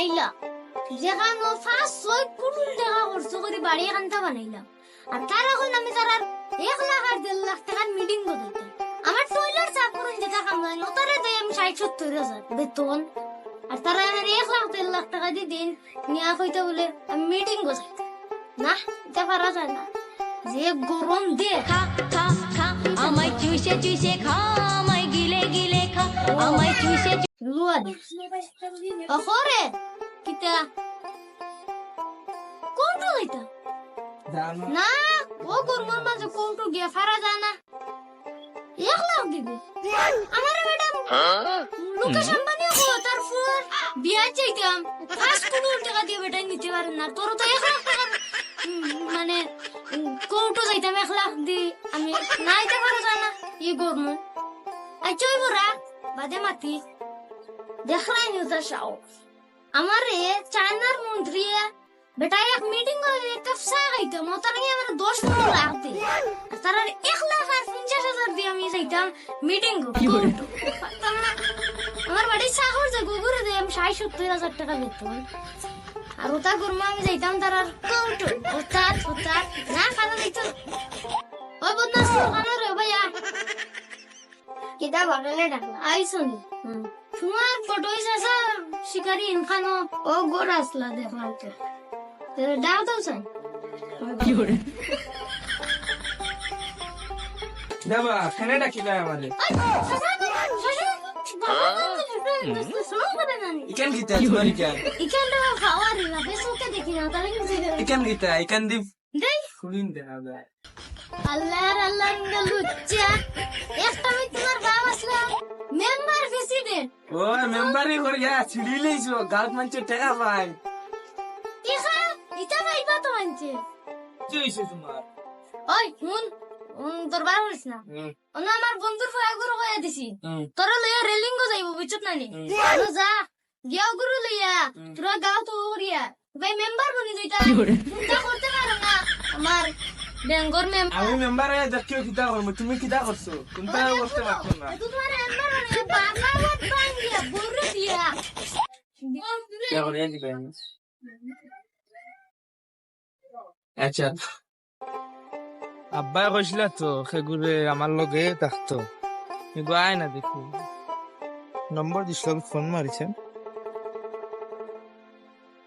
বানাইলাম যেখানে ফার্স্ট ছয় কুড়ুল টাকা খরচ করে বাড়ি এখানটা বানাইলাম আর তার এখন আমি তার আর এক লাখ আর দেড় লাখ টাকার মিটিং করতে আমার টয়লেট সাফ করে যেটা কামাই ওটারে দেয় আমি ষাট সত্তর হাজার বেতন আর তারা আমার এক লাখ দেড় লাখ টাকা দিয়ে দিন নিয়া কইতে বলে আমি মিটিং করতে না এটা পারা যায় না যে গরম দে খা খা খা আমায় চুষে চুষে খা আমায় গিলে গিলে খা আমায় চুষে কিতা কোনটো লইতা না ও গরমের মাঝে কোনটো গিয়া ফারা যায় না এক লাখ দিবে আমার ম্যাডাম মুকেশ আম্বানি কো তার ফুয়ার বিয়া চাইতাম ফার্স্ট কোটি টাকা দিয়ে বেটাই নিতে পারেন না তোর তো এক লাখ উম, মানে কোনটো যাইতাম এক লাখ দি আমি নাইতে পারা যায় না ই গরম আচ্ছা ওই বরা বাদে মাতি নিউজ সাও আমার এ চায়নার মন্ত্রী বেটা এক মিটিং করে এক কাপ চা খাইতাম ও তার আমার দশ লাখ দে আর তার এক লাখ আর পঞ্চাশ হাজার দিয়ে আমি যাইতাম মিটিং আমার বাড়ির চা খরচা গুগুরে দেয় আমি ষাট সত্তর হাজার টাকা বেতন আর ওটা করব আমি যাইতাম তার আর কৌটো। ওতার ওতার না খানা দিত। ওই বদমাস কানা রে ভাইয়া। কিতা বাগানে ডাকলা? আইসন। তোমার ফটো শিকারি ইনখানো ও গোড় আসলা দেখাতে ডাক দাও সাই দেবা কেনে ডাকিলা আমারে ইকান গীতা তোমার ইকান ইকান গীতা ইকান দি শুনিন দেখা যায় আল্লাহর আল্লাহ লুচ্চা একটা আমি তোমার বাপ আসলাম। মেম্বার প্রেসিডেন্ট ও মেম্বারি করিয়া ছিড়ি লইছো গাঁত মানছে টাকা পাই ইখা ইটা পাইবা তো আনছে কি হইছে তোমার? ওই শুন তোর বার হইছ না ওনা আমার বন্ধুর ফয়া গুরু কয়া দিছি। তোরা লইয়া রেলিং গো যাইব বুঝছত না? নি যা গিয়াও গুরু লইয়া। তোরা গাও তো করিয়া। ভাই মেম্বার বনি যাইতা চিন্তা করতে পারো না। আমার বেঙ্গর মেম্বার আমি মেম্বার হয়ে দেখিও কিতা করব তুমি কিতা করছ? কোনটা করতে পারছ না। তোমার মেম্বার বাবা মত দিয়া দিবেন আচ্ছা। আব্বাই কইছিল তো সেগুলো আমার লগে থাকতো। কিন্তু আয় না দেখি। নম্বর দিছিল ফোন মারিছে।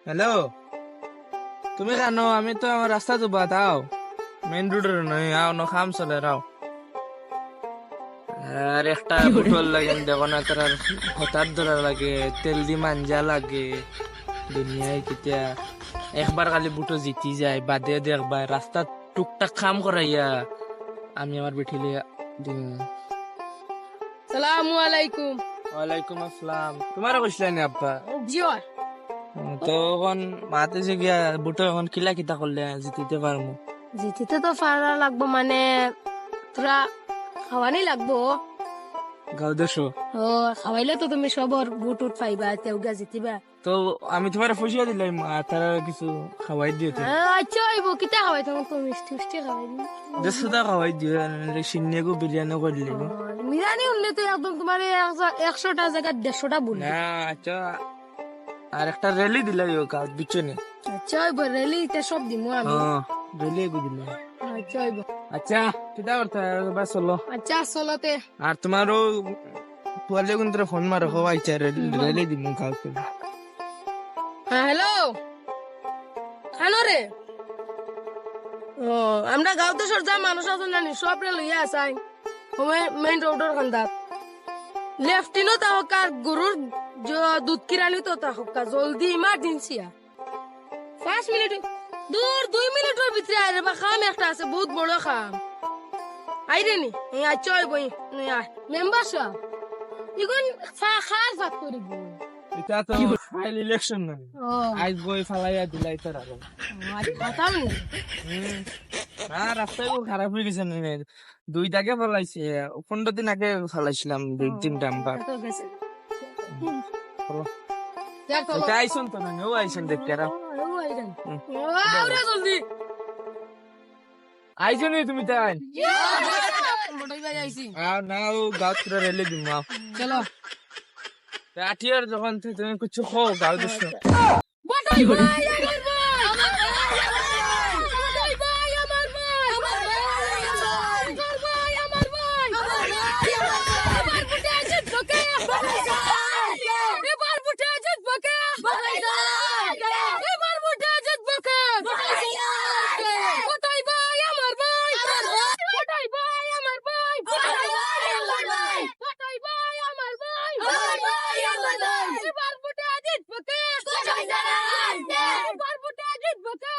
হ্যালো? তুমি কেন আমি তো আমার রাস্তা তো বাতাও মেন রোডের নয় আও ন খাম চলে রাও। আর একটা বুটল লাগে দেখো না তার হঠাৎ ধরা লাগে তেল দি মাঞ্জা লাগে। দুনিয়ায় কেতিয়া? একবার খালি বুটো জিতি যায় বাদে দেখবার রাস্তাত টুকটাক কাম করাইয়া আমি আমার বেঠিলে দিম। সালামু আলাইকুম। ওয়ালাইকুম আসসালাম। তোমার কইছিলা নি আব্বা? জিওর তো এখন মাতে যে গিয়া বুটো এখন কিলা কিতা করলে জিতিতে পারমু জিতিতে তো পারা লাগবো মানে তোরা খাওয়ানি লাগবো। গাও দেশো? ও খাওয়াইলে তো তুমি সবর বুট উঠ পাইবা তেওগা জিতিবা। তো আমি তোমার পয়সা দিলাম আর তারা কিছু খাওয়াই দিও তো আচ্ছা হইব কিতা খাওয়াই তোমার তো মিষ্টি মিষ্টি খাওয়াই দিবি। দেড়শো টাকা খাওয়াই দিও সিন্নিয়াকো বিরিয়ানি করে দিলাম মিরানি উঠলে তো একদম তোমার একশোটা জায়গায় দেড়শোটা বলি। না আচ্ছা আর একটা রেলি দিলাই গাঁত বিচনে আচ্ছা হইব রেলি সব দিমু আমি। হ্যাঁ রেলি আচ্ছা আচ্ছা কিতা করতে বাস চলো। আচ্ছা চলতে। আর তোমারও ফোন মারো হওয়া ইচ্ছা কাউকে হ্যাঁ হ্যালো খানো রে ও আমরা গাঁওতে সরজা মানুষ আছে জানি সব রে লইয়া আসাই মেইন রোডর খান্দাত লেফটিনো তা হোক আর গরুর দুধ কিরানি তো তা হোক জলদি ইমার্জেন্সি পাঁচ মিনিট দূর দুই মিনিটের ভিতরে আরে বা খাম একটা আছে বহুত বড় খাম আইরে নি এই আচ্ছা বই মেম্বার সাহেব ইগুন খাস ভাত করিব এটা তো ফাইল ইলেকশন না ও আজ বই ফালাইয়া দিলাই তোর আর কথাও নেই না রাস্তায় খারাপ হয়ে গেছে না দুই দাগে ফলাইছে পনেরো দিন আগে ফলাইছিলাম দুই তিনটা আম্বার তো গেছে চলো। যার তো এটা আইসন তো না ও আইসন দেখতে আর জলদি আইসো নি তুমি তাই আইছি। আর না ও গাছ পুরো রেলে দিম চলো। আটিয়ার যখন তুমি কিছু খাও গাও দিস বটাই ভাই আমার ভাই আমার ভাই বটাই ভাই আমার ভাই আমার ভাই আমার ভাই আমার ভাই আমার ভাই এবার বুটে আছে বকে এবার বুটে আছে বকে এবার বুটে আছে বকে বটাই ভাই আমার ভাই বটাই ভাই আমার ভাই বটাই ভাই আমার ভাই এবার বুটে আছে বকে এবার বুটে আছে বকে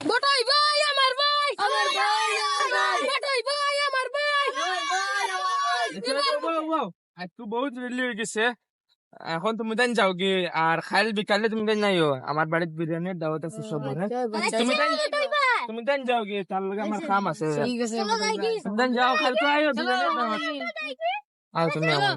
বটাই ভাই আমার ভাই আমার ভাই বটাই ভাই আমার ভাই আজ তো বহুত রেলি হয়ে গেছে এখন তুমি দেন যাও কি আর খাইল বিকালে তুমি দেন যাইও আমার বাড়িতে বিরিয়ানির দাওয়াত আছে সব হ্যাঁ তুমি দেন তুমি দেন যাও কি তার লগে আমার কাম আছে ঠিক আছে দেন যাও খাইল তো আইও বিরিয়ানির দাওয়াত আও তুমি আমার